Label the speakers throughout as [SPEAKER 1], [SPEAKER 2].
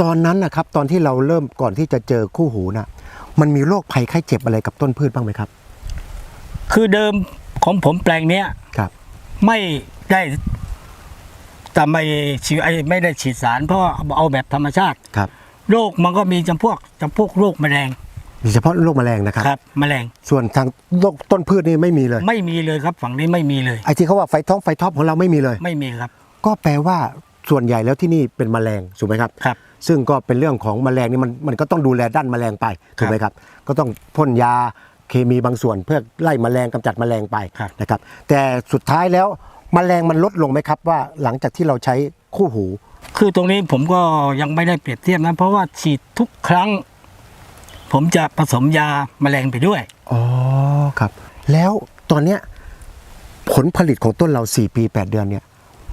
[SPEAKER 1] ตอนนั้นนะครับตอนที่เราเริ่มก่อนที่จะเจอคู่หูน่ะมันมีโรคภัยไข้เจ็บอะไรกับต้นพืชบ้างไหมครับ
[SPEAKER 2] คือเดิมของผมแปลงเนี้ย
[SPEAKER 1] ครับ
[SPEAKER 2] ไม่ได้แต่ไม่ฉีดไอ้ไม่ได้ฉีดสาร เพราะว่าเอาแบบธรรมชาติ
[SPEAKER 1] ครับ
[SPEAKER 2] โรคมันก็มีจำพวกจำพวกโรคแมลง
[SPEAKER 1] โดยเฉพาะโรคแมลงนะครับ
[SPEAKER 2] ครับแมลง
[SPEAKER 1] ส่วนทางโรคต้นพืชนี่ไม่มีเลย
[SPEAKER 2] ไม่มีเลยครับ ฝั่งนี้ไม่มีเลย
[SPEAKER 1] ไอ้ที่เขาว่าไฟท้องไฟท็อปของเราไม่มีเลย
[SPEAKER 2] ไม่มีครับ
[SPEAKER 1] ก็แปลว่าส่วนใหญ่แล้วที่นี่เป็นแมลงถูกไหมครับ
[SPEAKER 2] ครับ
[SPEAKER 1] ซึ่งก็เป็นเรื่องของแมลงนี่มันมันก็ต้องดูแลด้านแมลงไปถูกไหมครับ ก็ต้องพ่นยาเคมีบางส่วนเพื่อไล่แมลงกำจัดแมลงไป
[SPEAKER 2] ครับ
[SPEAKER 1] นะครับ แต่สุดท้ายแล้วแมลงมันลดลงไหมครับว่าหลังจากที่เราใช้คู่หู
[SPEAKER 2] คือตรงนี้ผมก็ยังไม่ได้เปรียบเทียบนะเพราะว่าฉีดทุกครั้ง ผมจะผสมยาแมลงไปด้วย
[SPEAKER 1] อ๋อครับ แล้วตอนเนี้ยผลผลิตของต้นเรา 4 ปี 8 เดือนเนี่ย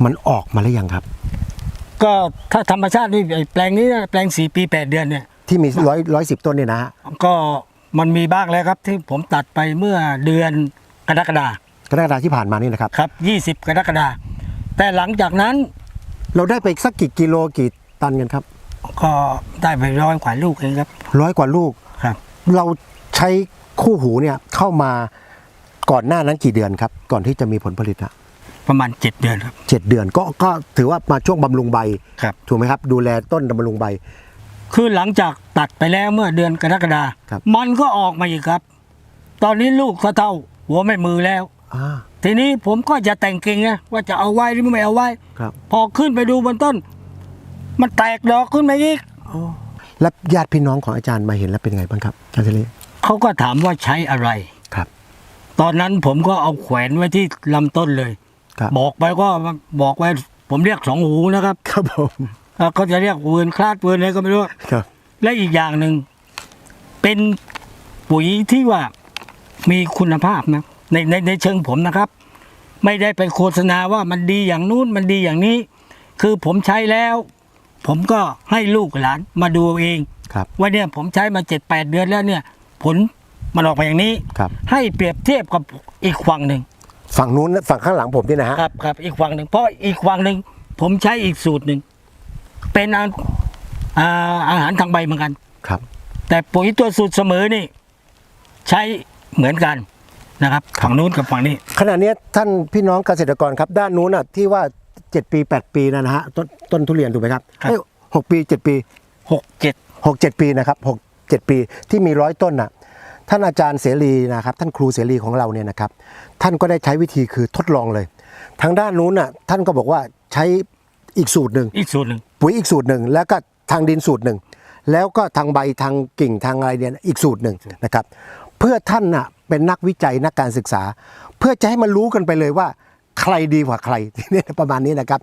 [SPEAKER 1] มันออกมาแล้วยังครับ
[SPEAKER 2] ก็ถ้าธรรมชาตินี่ไอ้แปลงนี้นะแปลงสี่ปีแปดเดือนเนี่ย
[SPEAKER 1] ที่มีร้อยร้อยสิบต้นเนี่ยนะฮะ
[SPEAKER 2] ก็มันมีบ้างแล้วครับที่ผมตัดไปเมื่อเดือนกรกฎาก
[SPEAKER 1] รกฎาที่ผ่านมานี่นะครับ
[SPEAKER 2] ครับยี่สิบกรกฎาแต่หลังจากนั้น
[SPEAKER 1] เราได้ไปสักกี่กิโลกี่ตันกันครับ
[SPEAKER 2] ก็ได้ไปร้อยกว่าลูกเองครับ
[SPEAKER 1] ร้อยกว่าลูก
[SPEAKER 2] ครับ
[SPEAKER 1] เราใช้คู่หูเนี่ยเข้ามาก่อนหน้านั้นกี่เดือนครับ ก่อนที่จะมีผลผลิตอะ
[SPEAKER 2] ประมาณเจ็ดเดือนครับ
[SPEAKER 1] เจ็ดเดือนก็ก็ถือว่ามาช่วงบำรุงใบ
[SPEAKER 2] ครับ
[SPEAKER 1] ถูกไหมครับ ดูแลต้นบำรุงใบ
[SPEAKER 2] คือหลังจากตัดไปแล้วเมื่อเดือนกรกฎา
[SPEAKER 1] ครับ
[SPEAKER 2] มันก็ออกมาอีกครับ ตอนนี้ลูกก็เท่า หัวไม่มือแล้ว
[SPEAKER 1] อ่า
[SPEAKER 2] ทีนี้ผมก็จะแต่งกิ่งไงว่าจะเอาไว้หรือไม่เอาไว้
[SPEAKER 1] ครับ
[SPEAKER 2] พอขึ้นไปดูบนต้น มันแตกดอกขึ้นมาอีก
[SPEAKER 1] แล้วญาติพี่น้องของอาจารย์มาเห็นแล้วเป็นไงบ้างครับอาจารย์เฉลี
[SPEAKER 2] เขาก็ถามว่าใช้อะไร
[SPEAKER 1] ครับ
[SPEAKER 2] ตอนนั้นผมก็เอาแขวนไว้ที่ลำต้นเลย
[SPEAKER 1] ครับ
[SPEAKER 2] บอกไปก็บอกไว้ผมเรียกสองหูนะครับ
[SPEAKER 1] ครับผม
[SPEAKER 2] เอ่อเขาจะเรียกเวือนคลาดเวือนอะไรก็ไม่รู้
[SPEAKER 1] ครับ
[SPEAKER 2] และอีกอย่างหนึ่งเป็นปุ๋ยที่ว่ามีคุณภาพนะในในในเชิงผมนะครับ ไม่ได้ไปโฆษณาว่ามันดีอย่างนู้นมันดีอย่างนี้ คือผมใช้แล้ว ผมก็ให้ลูกหลานมาดูเอาเอง
[SPEAKER 1] ครับ
[SPEAKER 2] ว่าเนี่ยผมใช้มาเจ็ดแปดเดือนแล้วเนี่ย ผลมันออกมาอย่างนี้
[SPEAKER 1] ครับ
[SPEAKER 2] ให้เปรียบเทียบกับอีกฝั่งหนึ่ง
[SPEAKER 1] ฝั่งนู้นนะฝั่งข้างหลังผมนี่นะฮะ
[SPEAKER 2] ครับครับอีกฝั่งหนึ่งเพราะอีกฝั่งหนึ่งผมใช้อีกสูตรหนึ่งเป็นอาอ่าอาหารทางใบเหมือนกัน
[SPEAKER 1] ครับ
[SPEAKER 2] แต่ปุ๋ยตัวสูตรเสมอนี่ ใช้เหมือนกันนะครับฝั่งนู้นกับฝั่งนี้
[SPEAKER 1] ขณะเนี้ยท่านพี่น้องเกษตรกรครับ ด้านนู้นอะที่ว่า 7 ปี 8 ปีนะนะฮะต้นต้นทุเรียนถูกไหมครับ
[SPEAKER 2] ครับ
[SPEAKER 1] เอ้ยหกปี 7 ปี
[SPEAKER 2] หกเจ็ด
[SPEAKER 1] หกเจ็ดปีนะครับหกเจ็ดปีที่มีร้อยต้นน่ะ ท่านอาจารย์เสรีนะครับท่านครูเสรีของเราเนี่ยนะครับท่านก็ได้ใช้วิธีคือทดลองเลย ทางด้านนู้นน่ะท่านก็บอกว่าใช้อีกสูตรหนึ่ง
[SPEAKER 2] อีกสูตรหนึ่ง
[SPEAKER 1] ปุ๋ยอีกสูตรหนึ่งแล้วก็ทางดินสูตรหนึ่งแล้วก็ทางใบทางกิ่งทางอะไรเนี่ยอีกสูตรหนึ่งนะครับเพื่อท่านน่ะเป็นนักวิจัยนักการศึกษา เพื่อจะให้มันรู้กันไปเลยว่า ใครดีกว่าใครเนี่ยประมาณนี้นะครับ